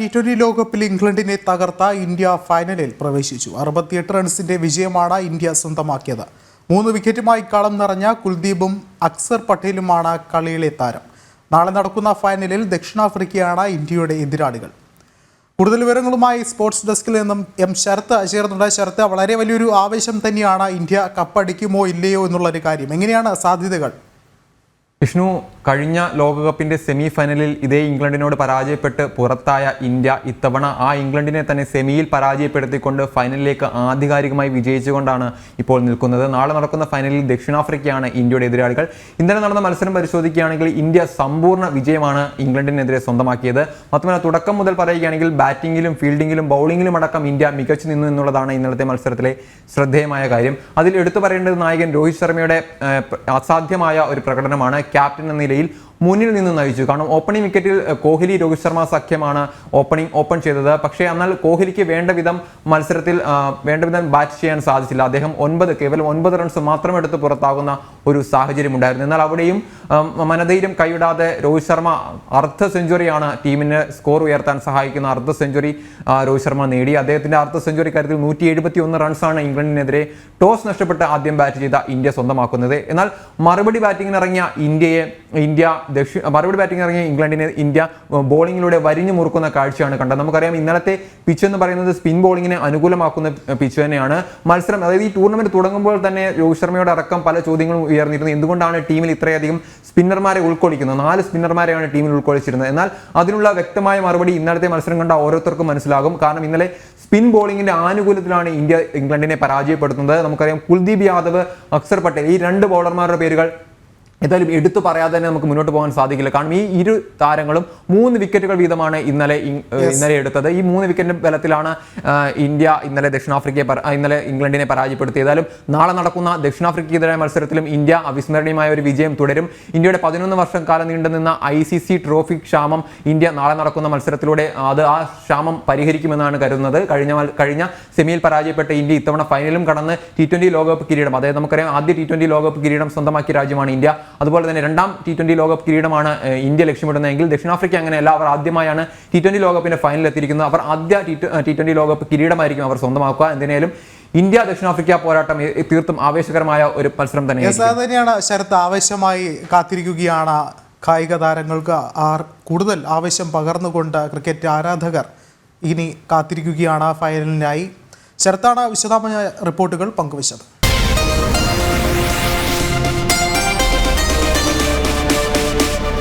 T twenty ലോകകപ്പിൽ ഇംഗ്ലണ്ടിനെ തകർത്ത ഇന്ത്യ ഫൈനലിൽ പ്രവേശിച്ചു. അറുപത്തിയെട്ട് റൺസിന്റെ വിജയമാണ് ഇന്ത്യ സ്വന്തമാക്കിയത്. മൂന്ന് വിക്കറ്റുമായി കളം നിറഞ്ഞ കുൽദീപും അക്സർ പട്ടേലുമാണ് കളിയിലെ താരം. നാളെ നടക്കുന്ന ഫൈനലിൽ ദക്ഷിണാഫ്രിക്കയാണ് ഇന്ത്യയുടെ എതിരാളികൾ. കൂടുതൽ വിവരങ്ങളുമായി സ്പോർട്സ് ഡെസ്കിൽ നിന്നും എം ശരത്ത് ചേർന്നുണ്ട് ശരത്ത് വളരെ വലിയൊരു ആവേശം തന്നെയാണ് ഇന്ത്യ കപ്പടിക്കുമോ ഇല്ലയോ എന്നുള്ളൊരു കാര്യം. എങ്ങനെയാണ് സാധ്യതകൾ? വിഷ്ണു കഴിഞ്ഞ ലോകകപ്പിന്റെ സെമി ഫൈനലിൽ ഇതേ ഇംഗ്ലണ്ടിനോട് പരാജയപ്പെട്ട് പുറത്തായ ഇന്ത്യ ഇത്തവണ ആ ഇംഗ്ലണ്ടിനെ തന്നെ സെമിയിൽ പരാജയപ്പെടുത്തിക്കൊണ്ട് ഫൈനലിലേക്ക് ആധികാരികമായി വിജയിച്ചുകൊണ്ടാണ് ഇപ്പോൾ നിൽക്കുന്നത്. നാളെ നടക്കുന്ന ഫൈനലിൽ ദക്ഷിണാഫ്രിക്കയാണ് ഇന്ത്യയുടെ എതിരാളികൾ. ഇന്നലെ നടന്ന മത്സരം പരിശോധിക്കുകയാണെങ്കിൽ ഇന്ത്യ സമ്പൂർണ വിജയമാണ് ഇംഗ്ലണ്ടിനെതിരെ സ്വന്തമാക്കിയത്. മാത്രമല്ല തുടക്കം മുതൽ പറയുകയാണെങ്കിൽ ബാറ്റിംഗിലും ഫീൽഡിംഗിലും ബൗളിംഗിലും അടക്കം ഇന്ത്യ മികച്ചു നിന്നു എന്നുള്ളതാണ് ഇന്നലത്തെ മത്സരത്തിലെ ശ്രദ്ധേയമായ കാര്യം. അതിൽ എടുത്തു പറയേണ്ടത് നായകൻ രോഹിത് ശർമ്മയുടെ അസാധ്യമായ ഒരു പ്രകടനമാണ്. ക്യാപ്റ്റൻ എന്ന നിലയിൽ മുന്നിൽ നിന്ന് നയിച്ചു. കാരണം ഓപ്പണിംഗ് വിക്കറ്റിൽ കോഹ്ലി രോഹിത് ശർമ്മ സഖ്യമാണ് ഓപ്പണിംഗ് ഓപ്പൺ ചെയ്തത്. പക്ഷേ എന്നാൽ കോഹ്ലിക്ക് വേണ്ട വിധം മത്സരത്തിൽ വേണ്ട വിധം ബാറ്റ് ചെയ്യാൻ സാധിച്ചില്ല. അദ്ദേഹം ഒൻപത് കേവലം ഒൻപത് റൺസ് മാത്രം എടുത്ത് പുറത്താകുന്ന ഒരു സാഹചര്യം ഉണ്ടായിരുന്നു എന്നാൽ അവിടെയും മനധൈര്യം കൈവിടാതെ രോഹിത് ശർമ്മ അർദ്ധ സെഞ്ചുറിയാണ് ടീമിന് സ്കോർ ഉയർത്താൻ സഹായിക്കുന്ന അർദ്ധ സെഞ്ചുറി രോഹിത് ശർമ്മ നേടി. അദ്ദേഹത്തിന്റെ അർദ്ധ സെഞ്ചുറി കാര്യത്തിൽ നൂറ്റി എഴുപത്തി ഒന്ന് റൺസാണ് ഇംഗ്ലണ്ടിനെതിരെ ടോസ് നഷ്ടപ്പെട്ട് ആദ്യം ബാറ്റ് ചെയ്ത ഇന്ത്യ സ്വന്തമാക്കുന്നത്. എന്നാൽ മറുപടി ബാറ്റിംഗിനിറങ്ങിയ ഇന്ത്യയെ ഇന്ത്യ ദക്ഷി മറുപടി ബാറ്റിംഗ് ഇറങ്ങിയ ഇംഗ്ലണ്ടിനെ ഇന്ത്യ ബോളിങ്ങിലൂടെ വരിഞ്ഞു മുറുക്കുന്ന കാഴ്ചയാണ് കണ്ടത്. നമുക്കറിയാം ഇന്നലത്തെ പിച്ച് എന്ന് പറയുന്നത് സ്പിൻ ബോളിങ്ങിനെ അനുകൂലമാക്കുന്ന പിച്ച് തന്നെയാണ്. മത്സരം അതായത് ഈ ടൂർണമെന്റ് തുടങ്ങുമ്പോൾ തന്നെ രോഹിത് ശർമ്മയുടെ അടക്കം പല ചോദ്യങ്ങളും ഉയർന്നിരുന്നു. എന്തുകൊണ്ടാണ് ടീമിൽ ഇത്രയധികം സ്പിന്നർമാരെ ഉൾക്കൊള്ളിക്കുന്നത്? നാല് സ്പിന്നർമാരെയാണ് ടീമിൽ ഉൾക്കൊള്ളിച്ചിരുന്നത്. എന്നാൽ അതിനുള്ള വ്യക്തമായ മറുപടി ഇന്നലത്തെ മത്സരം കണ്ട ഓരോരുത്തർക്കും മനസ്സിലാകും. കാരണം ഇന്നലെ സ്പിൻ ബോളിങ്ങിന്റെ ആനുകൂല്യത്തിലാണ് ഇന്ത്യ ഇംഗ്ലണ്ടിനെ പരാജയപ്പെടുത്തുന്നത്. നമുക്കറിയാം കുൽദീപ് യാദവ് അക്സർ പട്ടേൽ ഈ രണ്ട് ബോളർമാരുടെ പേരുകൾ ഏതായാലും എടുത്തു പറയാതെ തന്നെ നമുക്ക് മുന്നോട്ട് പോകാൻ സാധിക്കില്ല. കാരണം ഈ ഇരു താരങ്ങളും മൂന്ന് വിക്കറ്റുകൾ വീതമാണ് ഇന്നലെ ഇന്നലെ എടുത്തത്. ഈ മൂന്ന് വിക്കറ്റിന്റെ ബലത്തിലാണ് ഇന്ത്യ ഇന്നലെ ദക്ഷിണാഫ്രിക്കയെ ഇന്നലെ ഇംഗ്ലണ്ടിനെ പരാജയപ്പെടുത്തി ഏതായാലും നാളെ നടക്കുന്ന ദക്ഷിണാഫ്രിക്കയ്ക്കെതിരായ മത്സരത്തിലും ഇന്ത്യ അവിസ്മരണീയമായ ഒരു വിജയം തുടരും. ഇന്ത്യയുടെ പതിനൊന്ന് വർഷം കാലം നീണ്ടുനിന്ന ഐ സി സി ട്രോഫി ക്ഷാമം ഇന്ത്യ നാളെ നടക്കുന്ന മത്സരത്തിലൂടെ അത് ആ ക്ഷാമം പരിഹരിക്കുമെന്നാണ് കരുതുന്നത്. കഴിഞ്ഞ കഴിഞ്ഞ സെമിയിൽ പരാജയപ്പെട്ട ഇന്ത്യ ഇത്തവണ ഫൈനലും കടന്ന് ടി ട്വന്റി ലോകകപ്പ് കിരീടം അതായത് നമുക്കറിയാം ആദ്യ ടി ട്വന്റി ലോകകപ്പ് കിരീടം സ്വന്തമാക്കിയ രാജ്യമാണ് ഇന്ത്യ. അതുപോലെ തന്നെ രണ്ടാം ടി ട്വന്റി ലോകകപ്പ് കിരീടമാണ് ഇന്ത്യ ലക്ഷ്യമിടുന്നതെങ്കിൽ ദക്ഷിണാഫ്രിക്ക അങ്ങനെയല്ല അവർ ആദ്യമായാണ് ടി ട്വന്റി ലോകകപ്പിന്റെ ഫൈനലിൽ എത്തിയിരിക്കുന്നത്. അവർ ആദ്യ ടി ട്വന്റി ലോകകപ്പ് കിരീടമായിരിക്കും അവർ സ്വന്തമാക്കുക. എന്തിനേലും ഇന്ത്യ ദക്ഷിണാഫ്രിക്ക പോരാട്ടം തീർത്തും ആവേശകരമായ ഒരു മത്സരം തന്നെ തന്നെയാണ് ശരത്ത് ആവശ്യമായി കാത്തിരിക്കുകയാണ് കായിക താരങ്ങൾക്ക് ആർ കൂടുതൽ ആവശ്യം പകർന്നുകൊണ്ട് ക്രിക്കറ്റ് ആരാധകർ ഇനി കാത്തിരിക്കുകയാണ് ഫൈനലിനായി ശരത്താണ് വിശദമായ റിപ്പോർട്ടുകൾ പങ്കുവച്ചത്.